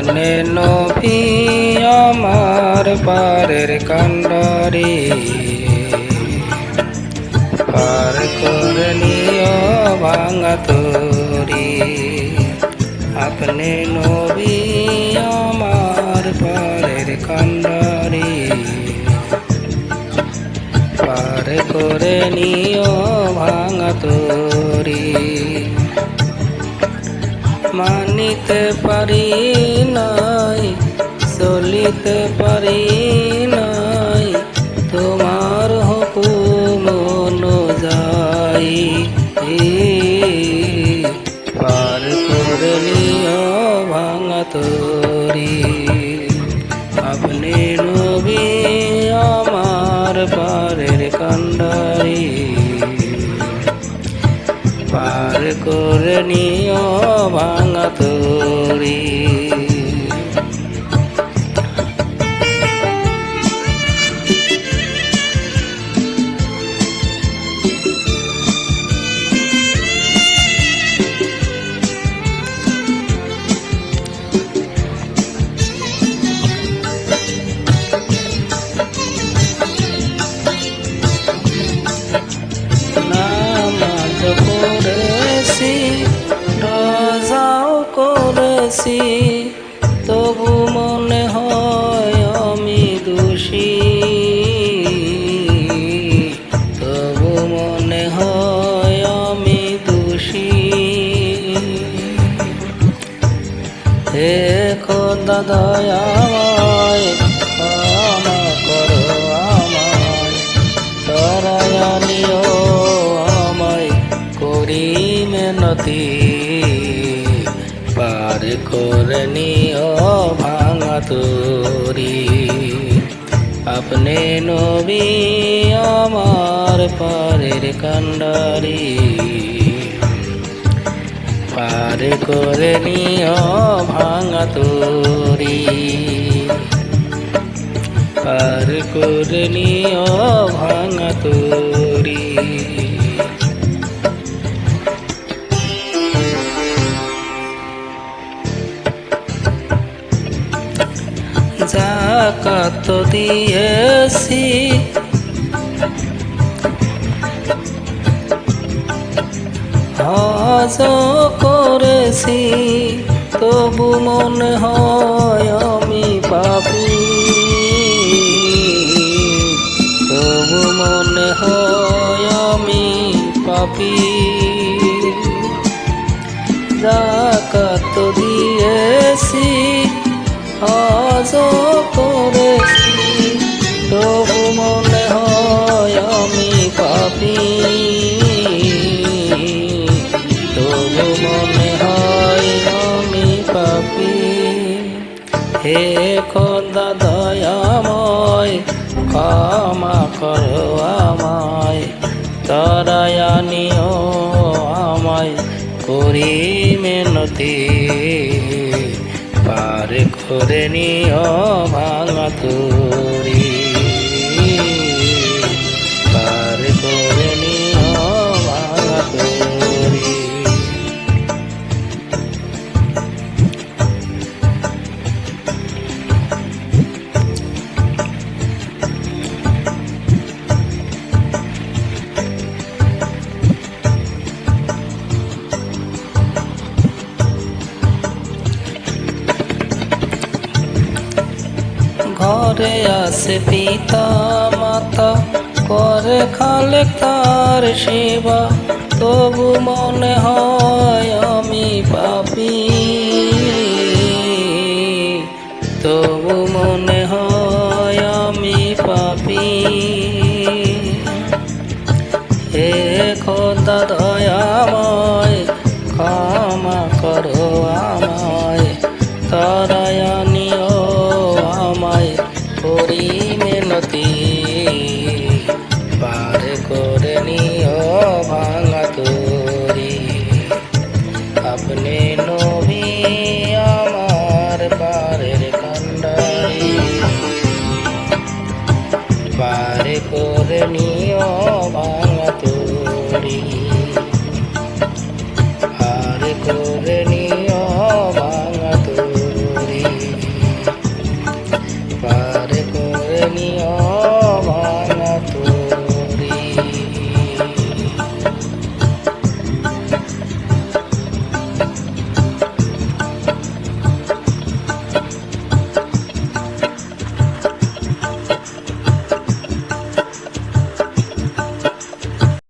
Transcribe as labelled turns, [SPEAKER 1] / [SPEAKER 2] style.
[SPEAKER 1] আপনি নবী আমার পারের কান্ডারি পার করে ভাঙা তরি। আপনি নবী আমার পারের কান্ডারি পার করে নিও ভাঙা তরি। মানিতে পারি নাই চলিতে পারি নাই। তোমার হুকুম অনুযায়ী পার করে ভাঙা তরি। করে নিও ভাঙা তরি। করেছি তবু মনে হয় আমি দোষী। তবু মনে হয় আমি দোষী। হে খোদা দয়াময় পার করে নিও ভাঙা তোরি। আপনি নবী আমার পারের কান্ডারি পার করে নিও ভাঙা তোরি। পার করে নিও ভাঙা তোরি। জাকাত দিয়েছি। হজ করেছি, তবু মনে হয় আমি পাপি। তবু মনে হয় আমি পাপি। জাকাত দিয়েছি হজ করেছি। তবু মনে হয় আমি পাপি। তবু মনে হয় আমি পাপি। হে খোদা, দয়াময়, ক্ষমা করো আমায়। তরায়ানিও আমায়, করি মেনতি। করে নিও ভাঙা তোরি। ঘরে আছে পিতা মাতা করে খালে তার সেবা। তবু মনে হয় আমি পাপি। তবু মনে হয় আমি পাপি। হে খোদা দয়াময়, ক্ষমা করো আমায়। তরায়ানিও আপনি নবী আমার পারের কান্ডারি। পারে করে নিও